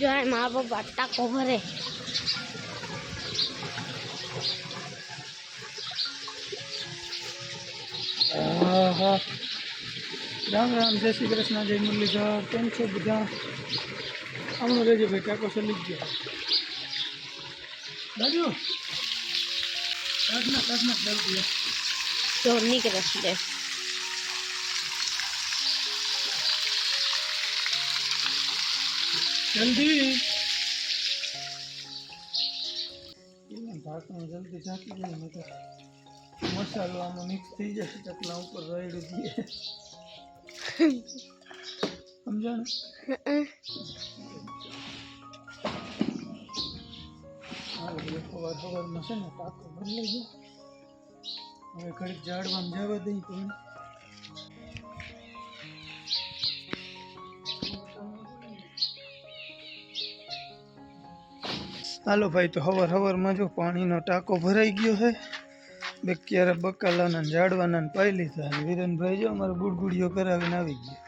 જો આ મા બાપા ટાકો ભરે હા હા રામ રામ જય શ્રી કૃષ્ણ જય મુરલીધર કેમ છો બધા હમણાં રહેજો ભાઈ કાકો સલી ગયો બાજુ કાઢના કાઢના જલ્દી જો નીકળે છે જલ્દી ઢાંકણ જલ્દી ઢાંકી દે નહીં તો મસાલો આમાં મિક્સ થઈ જશે ચકલા ઉપર રેડી દઈએ સમજાણ હા એટલે સવાર સવારમાં છે ને ટાંકો બદલાઈ ગયો હવે ઘડીક ઝાડવામાં જવા દઈ તો હાલો ભાઈ તો હવાર હવારમાં જો પાણીનો ટાંકો ભરાઈ ગયો છે. બે ક્યારે બકાલાના ને ઝાડવાના ને પાઈ લીધા અને વિરેનભાઈ જો અમારો ગુડગુડિયો કરાવીને આવી ગયો.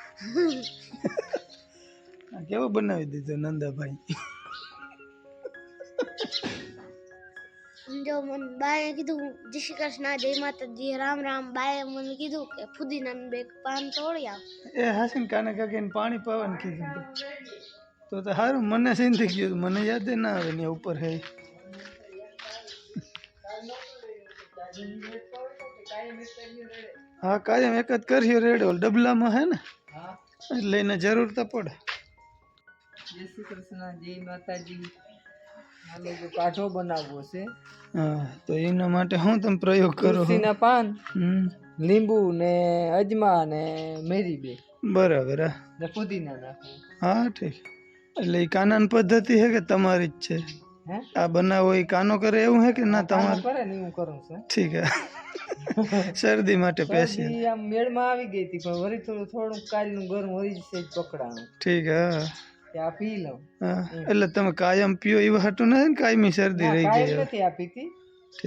આ કેવો બનાવી દીધો નંદાભાઈ? જો મને બાએ કીધું જય શ્રી કૃષ્ણ જય માતાજી રામ રામ બાએ મને કીધું કે ફુદીના બે પાન તોડી આવ. એ હાસીને કાને કાકીને પાણી પાવાનું કીધું હતું. તો તો સારું મને સિંધી ગયું મને યાદ ય ના આવે ને ઉપર હે. હા કાયમ એક જ કર્યો રેડો ડબલામાં હે ને? એટલે એને જરૂર તો પડે. જય શ્રી કૃષ્ણ જય માતાજી. આને જો કાઢો બનાવવો છે. હા તો એના માટે હું તમે પ્રયોગ કરો છો? તુલસીના પાન હમ. લીંબુ ને અજમા ને મેરી બે બરાબર હા. ને પુદીના નાખવું હા ઠીક. એટલે એ કાનાન પદ્ધતિ છે કે તમારી જ છે? આ બનાવો એ કાનો કરે એવું હે કે ના તમારે? કરે ને હું કરું છું ઠીક હે. શરદી માટે પેશી આમ મેળમાં આવી ગઈ હતી પણ વરી થોડું થોડું કાલનું ગરમ હોય જશે જ પકડાણું. ઠીક હા. ત્યાં પી લઉં. હા એટલે તમે કાયમ પીઓ એવું હતું નથી ને કાયમી શરદી રહી ગઈ. નથી આપી હતી.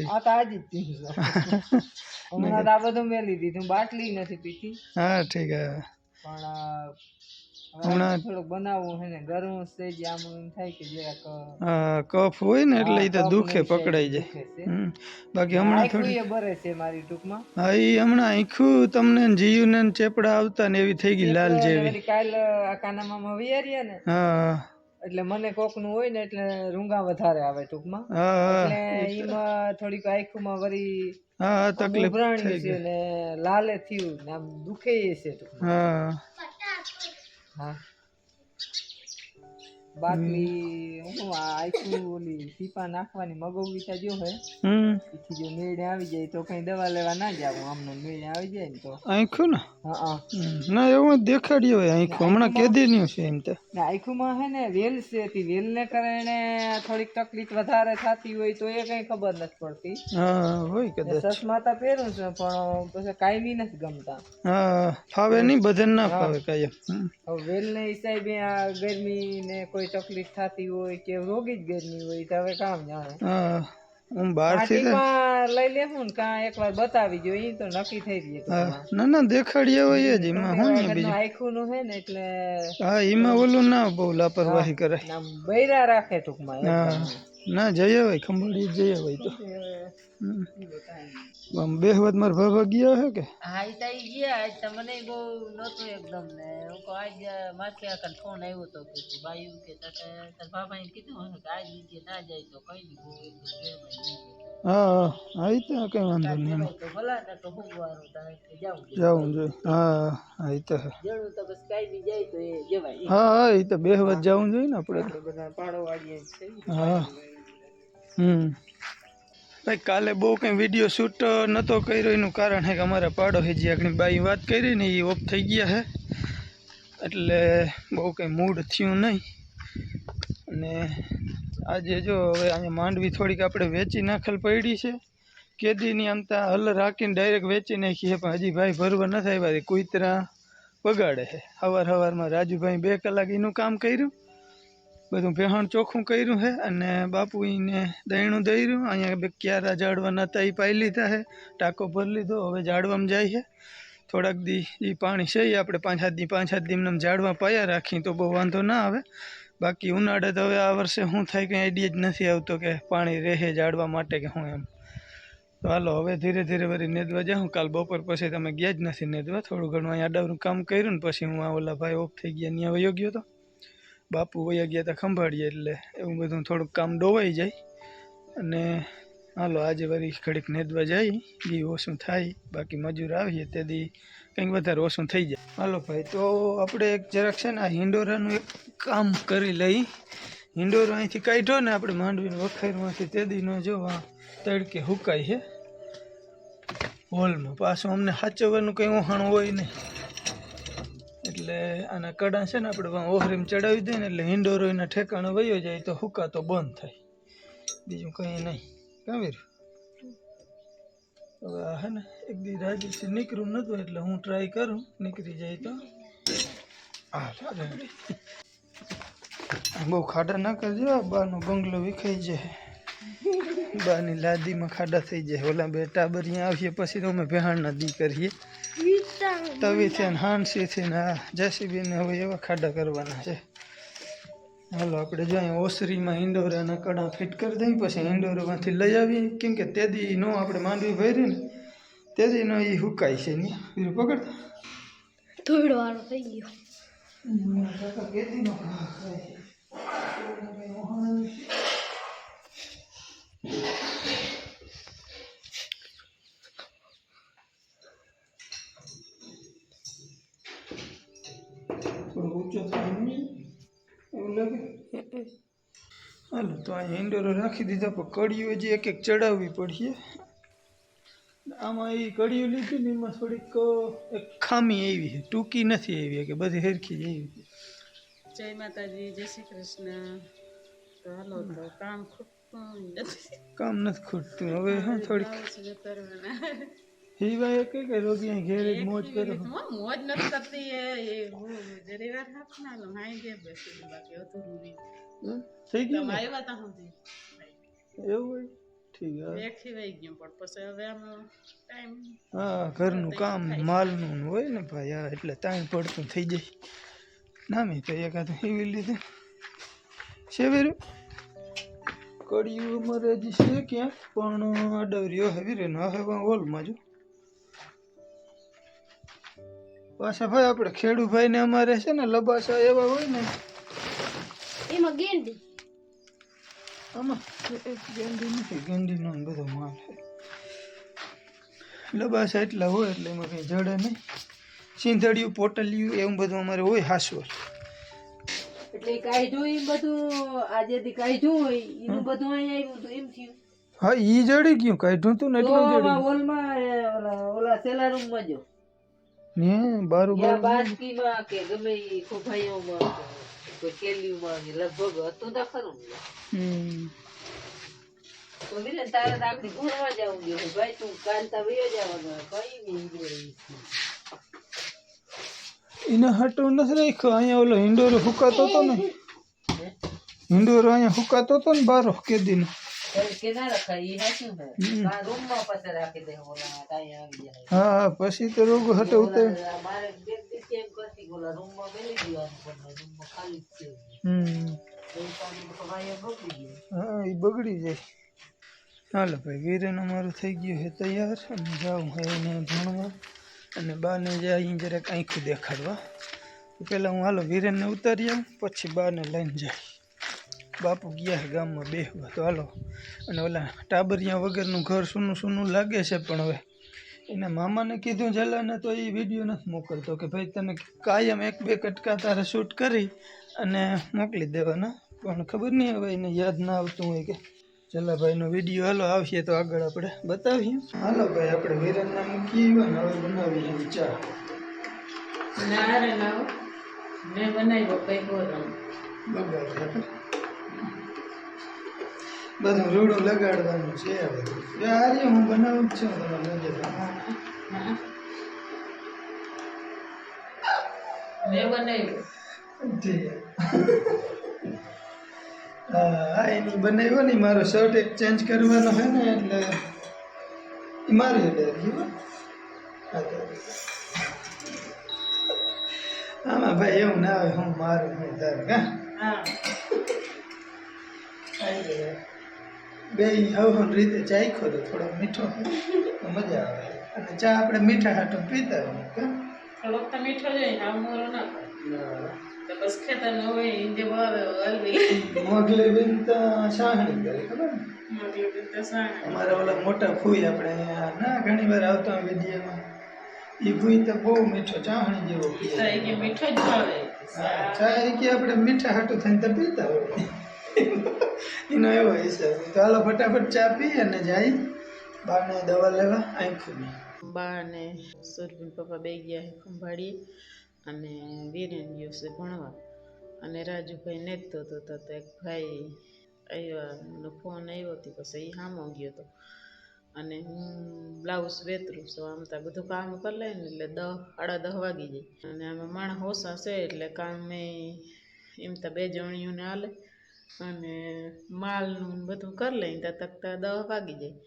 આ તો આજ જ પીવું હમણાં આ બધું મેલી દીધું બાટલી નથી પીતી. હા ઠીક હે. પણ હમણાં- થોડુંક બનાવવું છે ને ગરમ સ્ટેજ આમ એમ થાય કે જરાક હા કફ હોય ને એટલે એ તો દુખે ને પકડાઈ જાય. બાકી હમણાં થોડી બરે છે મારી ટૂંકમાં. હા એ હમણાં આખું તમને જીયું ને ચેપડા આવતા ને એવી થઈ ગઈ લાલ જેવી. કાલ કાનામાં વિયારીએ ને હા. એટલે મને કોકનું હોય ને એટલે રૂંગા વધારે આવે ટૂંકમાં. એટલે એમાં થોડીક આખું માં હા હા તકલીફ છે ને લાલે થયું ને આમ દુખે છે ટૂંકમાં. હા. બાકી હું આ આખું ઓલી ટીપા નાખવાની મગવવી ત્યાં જો હે. હમ. પછી જો મેળે આવી જાય તો કઈ દવા લેવા ના જાવ. આમનો મેળે આવી જાય ને તો. આખું ને? હા હા. ના એવું દેખાડ્યો હોય આખું હમણાં કેદી ન્યુ છે એમ તો. આખુંમાં હે ને વેલ છે વેલ ને કારણે થોડીક તકલીફ વધારે થતી હોય તો એ કઈ ખબર નથી પડતી. હા હોય કદાચ. ચશ્મા તો પહેરું છું પણ પછી કાયમી નથી ગમતા. હા ફાવે નહીં બધાને ના ફાવે કાયમ વેલ ને હિસાબે આ ગરમી ને કોઈ તકલીફ થતી હોય કે રોગી જ ગરમી હોય તો હવે કામ જાણે. હા. હું બહારથી લઈ લેવું ને કા એકવાર બતાવી જો ઈ તો નક્કી થઈ ગયું ના ના દેખાડીએ હોય જ એમાં હું ને બીજું? આખું નું હે ને એટલે હા એમાં ઓલું ના બહુ લાપરવાહી કરે. બૈરા રાખે ટૂંકમાં ના જઈએ હોય ખંભાળી જઈએ હોય તો. આમ બેહવત મારા ભાભા ગયા હે કે? હા ઈ તો ગયા આજ મને બહુ નહોતું એકદમ ને હું કહું આજ માથે આખા ફોન આવ્યો તો કે ભાઈ કે તારે ભાભાએ કીધું હે કે આજ નીચે ના જાય તો કઈ નહીં બહુ એકદમ હા હા હા એ તો કઈ વાંધો નહીં તો ભલા ને તો હું વારું જાઉં જવું જોઈએ હા હા એ તો હે. જેવું તો બસ કાઈ બી જાય તો એ જવાય હા હા એ તો બેહવત જાઉં જોઈએ ને આપણે બધા પાડો વાળીએ હા હમ. ભાઈ કાલે બહુ કંઈ વીડિયો શૂટ નહોતો કર્યો, એનું કારણ છે કે અમારા પાડો છે જે આગળ બાઈ વાત કરી ને એ ઓફ થઈ ગયા છે એટલે બહુ કંઈ મૂડ થયું નહીં. અને આજે જો હવે અહીંયા માંડવી થોડીક આપણે વેચી નાખેલ પડી છે. કેદીની આમ ત્યાં હલ રાખીને ડાયરેક્ટ વેચી નાખી છે, પણ હજી ભાઈ ભરવા નથી આવ્યા કુતરા બગાડે છે. સવાર સવારમાં રાજુભાઈ બે કલાક એનું કામ કર્યું. બધું ભેહણ ચોખ્ખું કર્યું છે અને બાપુ એને દહીણું દઈ અહીંયા બે ક્યારા જાડવાના હતા એ પાઈ લીધા છે ટાંકો ભરી લીધો, હવે જાડવામાં જાય છે થોડાક દી એ પાણી છે એ આપણે પાંચ સાત દી, પાંચ સાત દીમને જાડવા પાયા રાખી તો બહુ વાંધો ના આવે. બાકી ઉનાળે તો હવે આ વર્ષે શું થાય કંઈ આઈડિયા જ નથી આવતો કે પાણી રહે ઝાડવા માટે કે હું એમ. તો હાલો, હવે ધીરે ધીરે વળી નેદવા જાઉં. કાલ બપોર પછી તમે ગયા જ નથી નેદવા. થોડું ઘણું અહીંયા અડાવરું કામ કર્યું ને પછી હું આ ઓલા ભાઈ ઓફ થઈ ગયા, ત્યાં વયો ગયો હતો બાપુ વયા ગયા હતા ખંભાળીએ એટલે એવું બધું થોડુંક કામ ડોવાઈ જાય. અને હાલો આજે વળી ઘડીક નેદવા જઈ એ ઓછું થાય, બાકી મજૂર આવીએ તે દી કંઈક વધારે ઓછું થઈ જાય. હાલો ભાઈ, તો આપણે એક જરાક છે ને આ હિંડોરાનું એક કામ કરી લઈ. હિંડોરો અહીંથી કાઢ્યો ને આપણે માંડવીને વખાઈરમાંથી તે દીનો જો આ તડકે હુકાય છે. હોલમાં પાછું અમને સાચવવાનું કંઈ ઓહાણું હોય નહીં. એટલે આના કડા છે ને આપણે ઓહરીમ ચડાવી દઈએ ને એટલે હિંડોરો એના ઠેકાણે વયો જાય તો હુકાતો બંધ થાય. બીજું કંઈ નહીં. કાવીર? હવે આ હે ને એક દી રાજીથી નીકળું નતું એટલે હું ટ્રાય કરું. નીકળી જાય તો. બહુ ખાડા ના કરજો બાનો બંગલો વિખાઈ જાય. બાની લાદીમાં ખાડા થઈ જાય. ઓલા બે ટાબરિયા આવીએ પછી તો અમે ભેહાણના દી કરીએ. તવી છે ને હાંસી છે ને આ જેસીબીને હવે એવા ખાડા કરવાના છે. હાલો આપણે જો અહીંયા ઓસરીમાં ઈંડોરાના કડા ફિટ કરી દઈએ પછી ઇન્ડોરામાંથી લઈ આવીએ. કેમ કે તેદી નો આપણે માંડવી ભરી ને તેદી નો એ હુકાય છે ને. બીજું પકડ થોડો વાળો થઈ ગયો. થોડો હાલો તો અહીંયા ઇન્ડોરો રાખી દીધા પણ કડીઓ હજી એક એક ચડાવવી પડશે. આમાં એ કડીઓ લીધી ને એમાં થોડીક અ, એક ખામી એવી છે. ટૂંકી નથી એવી કે બધી હરખી જ એવી જય માતાજી જય શ્રી કૃષ્ણ. તો હાલો તો કામ ખૂટતું નથી. કામ નથી ખૂટતું. હવે હા થોડીક બ્લાઉઝ વેતરવાના. હિવાય કે કે રોગી અહીં ઘેર જ મોજ કરો. મોજ નથી કરતી એ જરી વાર હાથ ના લો હાઈ જે બેસી બાકી હમ? થઈ ગયું તમે વાત આવ્યા એવું હોય? ઠીક હે. એક ખીવાઈ ગયું પણ પછી હવે આમ ટાઈમ હા ઘરનું કામ માલનું હોય ને ભાઈ હા એટલે ટાઈમ પડતું થઈ જાય. નામી તો એકાદ હિવી લીધું છે વેરું કડિયું અમારે હજી છે ક્યાંક પણ અડવર્યો હેવી રે ન હવે હોલમાં જો. પાછા ભાઈ આપણે ખેડૂભાઈ ને અમારે છે ને લબાસા એવા હોય ને. એમાં ગેંડી. આમાં ગેંડી નથી ગેંડીનો ને બધો માલ છે. લબાસા એટલા હોય એટલે એમાં કંઈ જડે નહીં. સિંધડિયું પોટલિયું એવું બધું અમારે હોય હાસવર એટલે કાઢ્યું એ બધું આજે દી કાઢ્યું હોય એનું બધું અહીંયા આવ્યું હતું એમ થયું. હા ઈ જડી ગયું કાઢ્યું તું ને એટલું જડી ઓલમાં ઓલા ઓલા સેલા રૂમમાં જો. ને બારું યા બારું બાસ્કીમાં કે ગમે ઈ ખોભાઈઓમાં કોઈ કેલીઓમાં લગભગ હતું તો ખરું. તો વિરેન તારે આપણે ઘોરવા જવું જોઈએ ભાઈ તું કાલ તો વયો જવાનો કઈ નહીં એને હટો નથી રાખ્યો. અહીંયા ઓલો હિંડોરો હુકાતો હતો ને. હિંડોરો અહીંયા હુકાતો હતો ને બારો કેદીનો હે પછી તો રોગ હટો ઉતર. ઓલા મારે બે દિવસ એમ કરતી ઓલા રૂમમાં મેલી દેવાનું પણ રૂમમાં ખાલી જ છે. હમ. એ પાણી તો ભાઈ બગડી હા એ બગડી જાય. હાલો ભાઈ વીરન અમારું થઈ ગયું છે તૈયાર. અને જાઉં હવે એને ભણવા. અને બાને જાય જરાક આંખું દેખાડવા. પહેલાં હું હાલો વીરેનને ઉતારી આવું પછી બાને લઈને જાય. બાપુ ગયા ગામમાં બે તો હાલો. અને ઓલા ટાબરિયા વગરનું ઘર સૂનું સૂનું લાગે છે પણ હવે. એના મામાને કીધું જલાને તો એ વીડિયો નથી મોકલતો કે ભાઈ તને કાયમ એક બે કટકા તારે શૂટ કરી અને મોકલી દેવાના. પણ ખબર નહીં હવે એને યાદ ના આવતું હોય કે. જલાભાઈનો વીડિયો હાલો આવશે તો આગળ આપણે બતાવીએ. હાલો ભાઈ આપણે વિરનને મૂકી આવ્યા ને હવે બનાવીએ ચા. ના રે ના મેં બનાવ્યો કઈ બોલો બગાડ. બધું રૂડું લગાડવાનું છે બધું હારી હું બનાવું જ છું તમારે નજર હા. એની બનાવ્યો ને મારો શર્ટ એક ચેન્જ કરવાનો છે ને એટલે એ મારી રહ્યું આમાં ભાઈ એવું ના આવે હું મારું તારું હા. બે હવ રીતે ચાખ્યો તો થોડો મીઠો મજા આવે. અને ચા આપણે મીઠા હાટું પીતા હોય થોડોક તો મીઠો જોઈએ આમ મોરો ના તો બસ ખેતર ન હોય ઈંડે ભાવે હલવી. મોગલી બેન તો સાહણી કરે ખબર ને? મોગલી બેન તો અમારા ઓલા મોટા ફૂઈ આપણે અહીંયા ના ઘણી વાર આવતા વિડીયોમાં એ ભૂઈ તો બહુ મીઠો ચાહણી જેવો પીએ મીઠો જ ભાવે. ચા એ કે આપણે મીઠા હાટું થઈને તો પીતા હોય. એનો એવો હિસાબ તો હાલો ફટાફટ ચા પી અને જાય. બાને દવા લેવા આંખની બા અને સુરભીન પપ્પા બે ગયા છે અને વીરેન ગયો છે ભણવા. અને રાજુભાઈ નેતતો હતો તો એક ભાઈ આવ્યા ફોન આવ્યો હતો, પછી એ હામો ગયો હતો અને હું બ્લાઉઝ વેતરું છું, આમ તો બધું કામ કરી લે ને એટલે દહ, સાડા દહ વાગી જાય. અને આમાં માણસ હોશા છે એટલે કામ એમ તો બે જણીઓને હાલે. અને માલનું બધું કરી લઈને ત્યાં તકતા દહ વાગી જાય.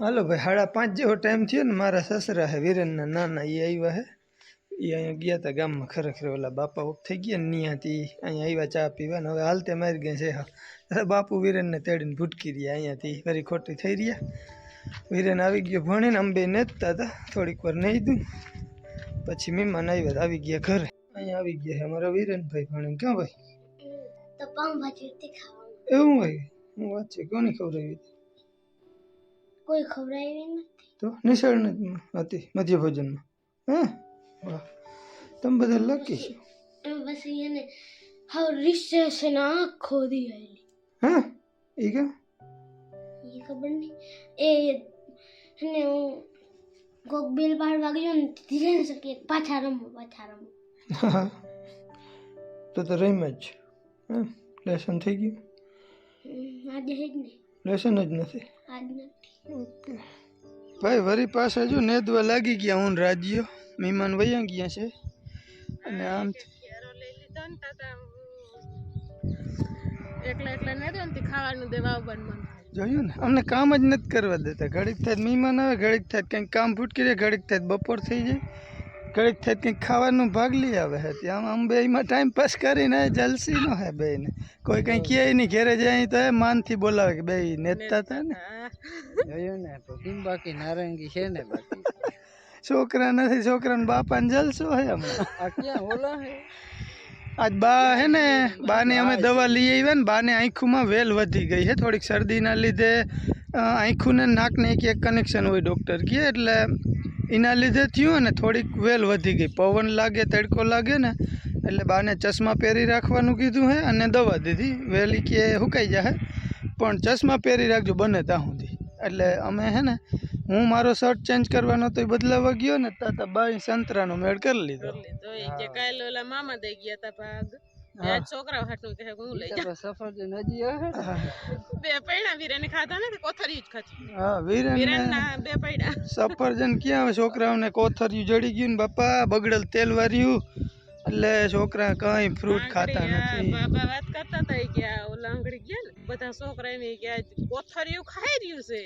હાલો ભાઈ સાડા પાંચ જેવો ટાઈમ થયો ને મારા સસરા હે વિરેનના નાના એ આવ્યા હે. એ અહીંયા ગયા હતા ગામમાં ખરેખર ઓલા બાપા ઉપ થઈ ગયા ને ત્યાંથી અહીંયા આવ્યા ચા પીવા ને હવે હાલતે મારી ગયા છે. હા બાપુ વિરેનને તેડીને ભૂટકી રહ્યા અહીંયાથી ફરી ખોટી થઈ રહ્યા. વિરેન આવી ગયો. ભણીને અંબે નેતતા હતા. થોડીક વાર નહીં દઉં પછી મહેમાન આવ્યા આવી ગયા ઘરે. અહીંયા આવી ગયા છે અમારા વિરેનભાઈ ભણીને. ક્યાં ભાઈ? એવું હોય? હું વાત છે. કોની ખવડાવી કોઈ ખવડાવી નથી. તો નિશાળ હતી મધ્ય ભોજનમાં. હે? વાહ. તમે બધા લકી છો. પછી એને હવે રિસેસ ને દી આવેલી હા? એ કેમ એ ખબર નહીં. એ અને હું કોક બિલ પાડવા ગયો ને ધીરે ન શકીએ પાછા રમો પાછા રમો. હા તો તો રહીમ જ લેસન થઈ ગયું? આજે જ નહીં લેસન જ નથી. આજ નથી. ઓકે. ભાઈ વરી પાસે જો નેદવા લાગી ગયા હું રાજ્યો. મહેમાન વયા ગયા છે. અને આમ એકલા એકલા ને ખાવાનું દેવા આવવાનું મન. જોયું ને? અમને કામ જ નથી કરવા દેતા. ઘડીક થાય મહેમાન આવે ઘડીક થાય કંઈક કામ ફૂટકી જાય ઘડીક થાય બપોર થઈ જાય. ઘડીક થાય કંઈક ખાવાનું ભાગ લઈ આવે છે ત્યાં આમ બેમાં ટાઈમ પાસ કરીને જલસી નો હે બેને કોઈ કંઈ કહે નહીં ઘેરે જાય તો એ માનથી બોલાવે કે બે નેતા હતા ને. જોયું ને બાકી નારંગી છે ને બાકી. છોકરા નથી છોકરાને બાપાને જલસો હે હમણાં. આ ક્યાં ઓલા હે? આજ બા હે ને, બાને અમે દવા લઈ આવ્યા ને, બાને આંખુમાં વેલ વધી ગઈ છે થોડીક શરદીના લીધે. આંખુને નાકને એક એક કનેક્શન હોય ડૉક્ટર કહે એટલે એના લીધે થયું ને થોડીક વેલ વધી ગઈ. પવન લાગે, તડકો લાગે ને, એટલે બાને ચશ્મા પહેરી રાખવાનું કીધું હે અને દવા દીધી. વેલી કે હુકાઈ જાય પણ ચશ્મા પહેરી રાખજો, બને ત્યાં સુધી. એટલે અમે હે ને હું મારો શર્ટ ચેન્જ કરવાનો તો એ બદલાવા ગયો ને તાતા બાઈ સંતરાનો મેળ કરી લીધો. તો એ કે કાલ ઓલા મામા દઈ ગયા તા ભાગ. આજ છોકરા હાટું કે હું લઈ જા સફરજન હજી બે પૈણા વીરેને ખાધા ને કોથરી જ ખાધી? હા વીરેન વીરેન બે પૈડા સફરજન ક્યાં આવે? છોકરાઓને કોથરિયું જડી ગયું ને બાપા બગડેલ તેલ વાર્યું એટલે છોકરા કઈ ફ્રૂટ ખાતા નથી. બાબા વાત કરતા હતા કે બધા છોકરા એમ ઈ કે આ ખાઈ રહ્યું છે.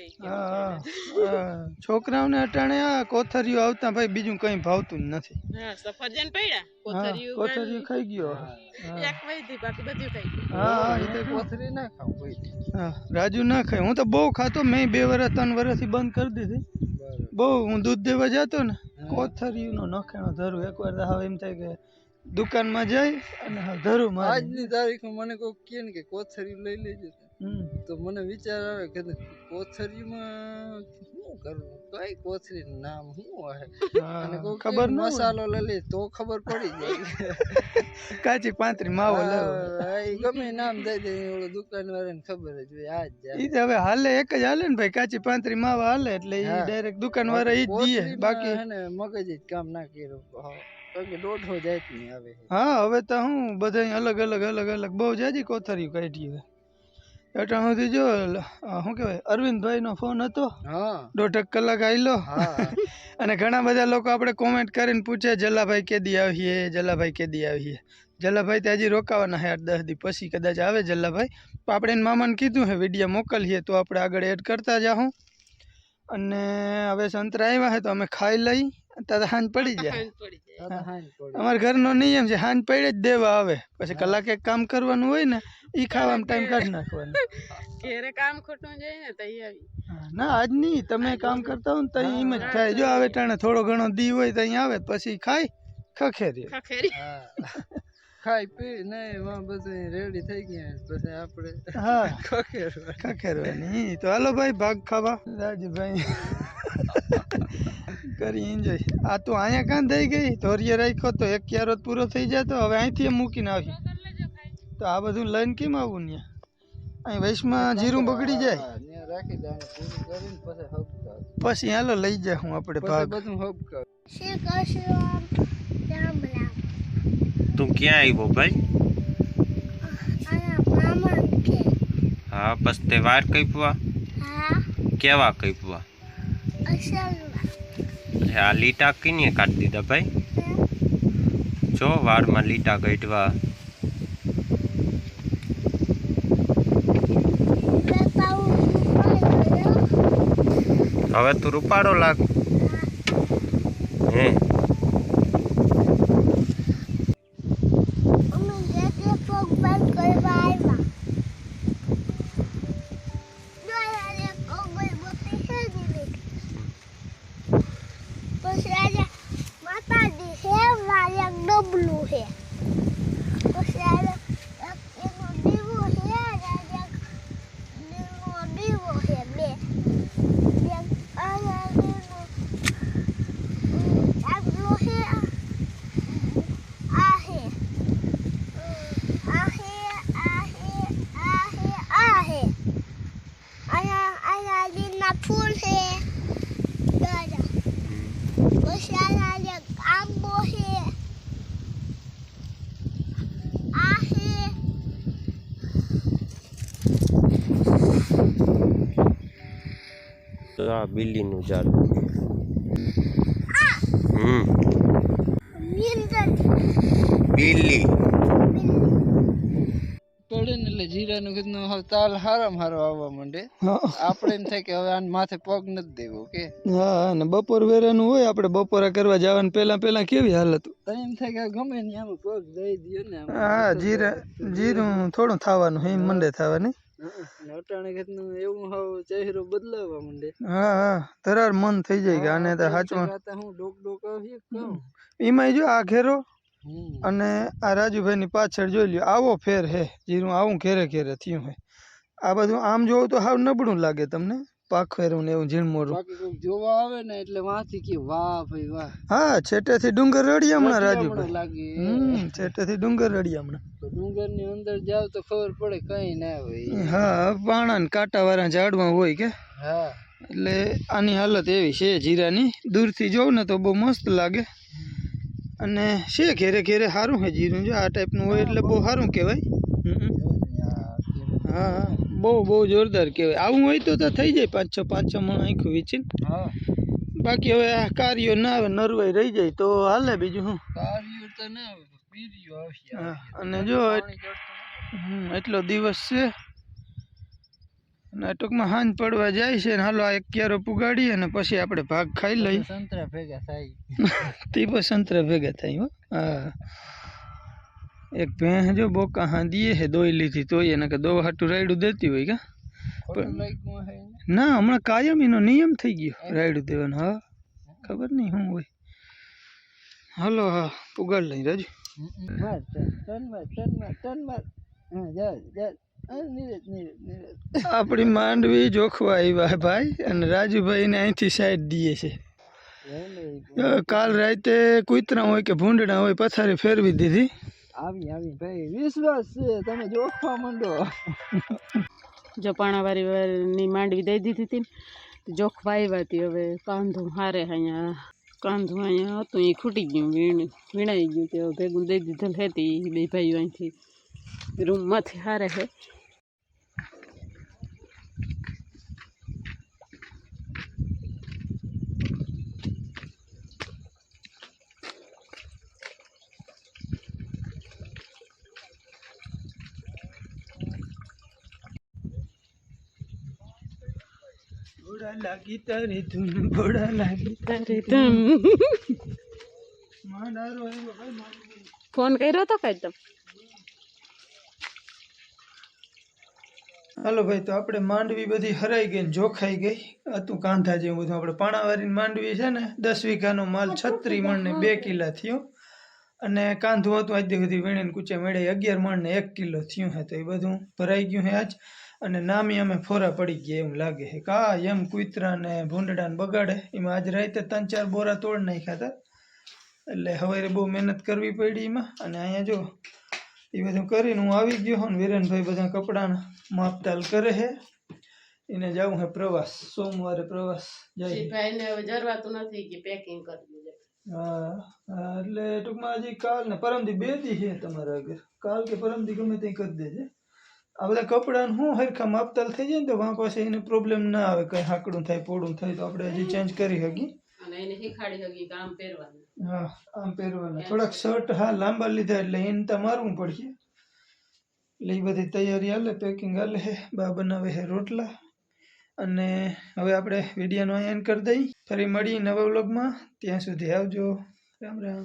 છોકરાઓને અટાણે આ કોથરિયું આવતા ભાઈ બીજું કઈ ભાવતું નથી. હા સફરજન પડ્યા. હા કોથરિયું ખાઈ ગયો. એક વૈધી બાકી બધું ખાઈ ગયું. હા હા, તો કોથરી ના ખાવ હા. રાજુ ના ખાય. હું તો બહુ ખાતો મેં બે વર્ષ ત્રણ વર્ષથી બંધ કરી દીધી. બહુ હું દૂધ દેવા જતો ને કોથરિયું નો નખેણો ધરું. એકવાર વાર હવે એમ થાય કે દુકાનમાં જઈ અને હવે મારે. આજની તારીખમાં મને કોઈ કહે ને કે કોથરી લઈ લેજો. તો મને વિચાર આવે કે કોથરીમાં શું કરવું? કઈ કોથરી નામ શું હોય? અને કોઈ ખબર ન મસાલો લઈ લે તો ખબર પડી જાય. કાચી પાંત્રી માવો લાવે. હા, ગમે નામ દઈ દે ઓલો દુકાન વાળાને ખબર જ હોય આ જ ઈ હવે હાલે એક જ હાલે ને ભાઈ કાચી પાંત્રી માવા હાલે એટલે ઈ ડાયરેક્ટ દુકાન વાળા ઈ જ દીએ બાકી હે ને મગજ જ કામ ના કર્યું. હા. હવે તો હું બધા અલગ અલગ અલગ અલગ બહુ જાજી કોથરી કાઢી હવે. એટલે સુધી જો શું કહેવાય અરવિંદભાઈ નો ફોન હતો દોઢક કલાક આયલો. હા. અને ઘણા બધા લોકો આપણે કોમેન્ટ કરીને પૂછે જલાભાઈ કેદી આવીએ જલાભાઈ કેદી આવીએ. જલાભાઈ તો હજી રોકાવાના હે આઠ દસ દી પછી કદાચ આવે જલાભાઈ. તો આપણે એને મામાને કીધું હે વીડિયો મોકલીએ તો આપણે આગળ એડ કરતા જાઉં અને હવે સંતરા આવ્યા હે તો અમે ખાઈ લઈ. તારે હાંજ પડી જાય. અમારા ઘરનો નિયમ છે હાંજ પડે જ દેવા આવે. પછી કલાકે કામ કરવાનું હોય ને એ ખાવામાં ટાઈમ કાઢી નાખવાનો. ઘેરે કામ ખોટું જાય ને તઈ આવી. ના આજ નહીં. તમે કામ કરતા હો ને તો એમ જ થાય. જો આવે ટાણે થોડો ઘણો દી હોય તો અહીં આવે પછી ખાય ખખેરી ખખેરી હા. ખાઈ પી ને એમાં બધું રેડી થઈ ગયા પછી આપણે હા. ખખેરવા ખખેરવાની. તો હાલો ભાઈ ભાગ ખાવા. રાજભાઈ કરી એન્જોય આ તો અહીંયા કાં થઈ ગઈ. ધોરીએ રાખ્યો તો એક ક્યારો પૂરો થઈ જાય તો હવે અહીંથી મૂકીને આવી. તો આ બધું લઈને કેમ આવું ત્યાં અહીં વૈશમાં જીરું બગડી જાય. પછી હાલો લઈ જાય હું આપણે ભાગ. તું ક્યાં આવ્યો ભાઈ? હા બસ તે વાર કઈપવા. કેવા કઈપવા? અસલમાં આ લીટા કીને કાઢી દીધા ભાઈ? જો વારમાં લીટા કાઢવા હવે તું રૂપાડો લાગ આ બિલ્ડીનું ઝાડ. બિલ્લી. પડે ને એટલે જીરાનું તાલ હારામ હારો આવવા માંડે. આપણે એમ થાય કે હવે આને માથે પગ નથી દેવો કે? હા અને બપોર વેરાનું હોય આપણે બપોરા કરવા જવાનું પહેલા પહેલા કેવી હાલત? એમ થાય કે ગમે ને આમ પગ દઈ દઈએ ને હા જીરા જીરું થોડું થવાનું હિમ મંડે થવાની. હં, ને એવું હાવ ચહેરો બદલાવા માંડે. હા હા તરાર મન થઈ જાય કે આને તો હાચમાં. હું ડોક ડોક આવીએ કહું એમાંય જો આ ઘેરો અને આ રાજુભાઈની પાછળ જોઈ લ્યો આવો ફેર હે જીરું આવું ઘેરે ઘેરે થયું હે. આ બધું આમ જોવું તો હાવ નબળું લાગે તમને. પાખવેરું ને એવું ઝીણમોરું જોવા આવે ને એટલે વાંચી કે વાહ ભાઈ વાહ. હા છેટેથી ડુંગર રડી હમણાં રાજુભાઈ લાગે. હમ છેટેથી ડુંગર રડી હમણાં. ડુંગરની અંદર જાવ તો ખબર પડે કઈ ના હોય. હા પાણા ને કાંટાવાળા ઝાડવા હોય કે. હા. એટલે આની હાલત એવી છે જીરાની. દૂરથી જોઉં ને તો બહુ મસ્ત લાગે. અને છે ઘેરે ઘેરે સારું છે જીરું. જો આ ટાઈપનું હોય એટલે બહુ સારું કહેવાય. હા હા. બહુ બહુ જોરદાર કહેવાય. આવું હોય તો તો થઈ જાય પાંચ છ પાંચ છ મણ આંખું વીચીને. હા. બાકી હવે આ કાર્યો ના આવે નરવાઈ રહી જાય તો હાલે બીજું શું? કાર્યો તો ના આવે હા અને જો એટલો દિવસ છે. અને ટૂંકમાં હાંજ પડવા જાય છે ને હાલો આ એક ક્યારો પુગાડીએ અને પછી આપણે ભાગ ખાઈ લઈએ. સંતરા ભેગા થાય. તે પણ સંતરા ભેગા થાય હો. હા એક ભેંસ જો બોકા હાંદીએ હે દોઈ લીધી તોય એને કે દોવા હાટું રાયડું દેતી હોય કા ખોટું લાગ્યું હે ને? ના હમણાં કાયમ એનો નિયમ થઈ ગયો રાયડું દેવાનો હા ખબર નહીં શું હોય હાલો હા પુગાડ લઈ રાજુ માર ટન ટન માર ટન માર ટન માર હા જા જા આ નીરજ નીરજ નીરજ આપણી માંડવી જોખવા આવ્યા હે ભાઈ અને રાજુભાઈને અહીંથી સાઈડ દઈએ છે એને અ, કાલ રાતે કૂતરા હોય કે ભૂંડડા હોય પથારી ફેરવી દીધી આવી આવી ભાઈ, વિશ્વાસ છે, તમે જોખવા માંડો. જો પાણાવાળી વાળની માંડવી દઈ દીધી હતી ને જોખવા આવ્યા હતી હવે. કાંધું હારે અહીંયા, કાંધું અહીંયા હતું, એ ખૂટી ગયું, વીણ, વીણાઈ ગયું, તે ભેગું દઈ દીધેલ હતી, બે ભાઈઓ અહીંથી. રૂમમાંથી હારે છે ભોળા લાગી તારી ધૂન ભોળા લાગી તારી ધૂન. ફોન કર્યો તો કઈ તમે હાલો ભાઈ તો આપણે માંડવી બધી હરાઈ ગઈ જોખાઈ ગઈ. હતું કાંધા જેવું બધું. આપણે પાણાવાળી માંડવી છે ને દસ વીઘાનો માલ છત્રી મણ ને બે કિલા થયો. અને કાંધું હતું આજ સુધી વીણીને કૂચે મેળે અગિયાર મણ ને એક કિલો થયું હે. તો એ બધું ભરાઈ ગયું હે આજ. અને નામી અમે ફોરા પડી ગયા એમ લાગે છે. કા એમ કૂતરા ને ભૂંડડા ને બગાડે? એમાં આજ રાતે ત્રણ ચાર બોરા તોડ નાખ્યા હતા. એટલે હવે બહુ મહેનત કરવી પડી એમાં. અને અહીંયા જો એ બધું કરીને હું આવી ગયો હું ને વિરેનભાઈ બધા કપડાના માપતાલ કરે છે. એને જવું હે પ્રવાસ. સોમવારે પ્રવાસ જાય ભાઈને હવે જરવાતું નથી કે પેકિંગ કરવું હા, એટલે ટૂંકમાં હજી કાલ ને પરમદી બે દી છે તમારા આગળ. કાલ કે પરમદી ગમે તે કરી દેજે. આ બધા કપડાને શું હરખા માપતાલ થઈ જાય ને તો વાં પાસે એને પ્રોબ્લેમ ના આવે કંઈ હાકડું થાય પોડું થાય તો આપણે હજી ચેન્જ કરી શકીએ. હા આમ પહેરવાના. થોડાક શર્ટ હા લાંબા લીધા એટલે એને તો મારવું પડશે. એટલે એ બધી તૈયારી હાલે પેકિંગ હાલે હે બા બનાવે હે રોટલા. અને હવે આપણે વિડીયોનો અહીંયા કરી દઈ ફરી મળીએ નવા વ્લોગમાં. ત્યાં સુધી આવજો. રામ રામ.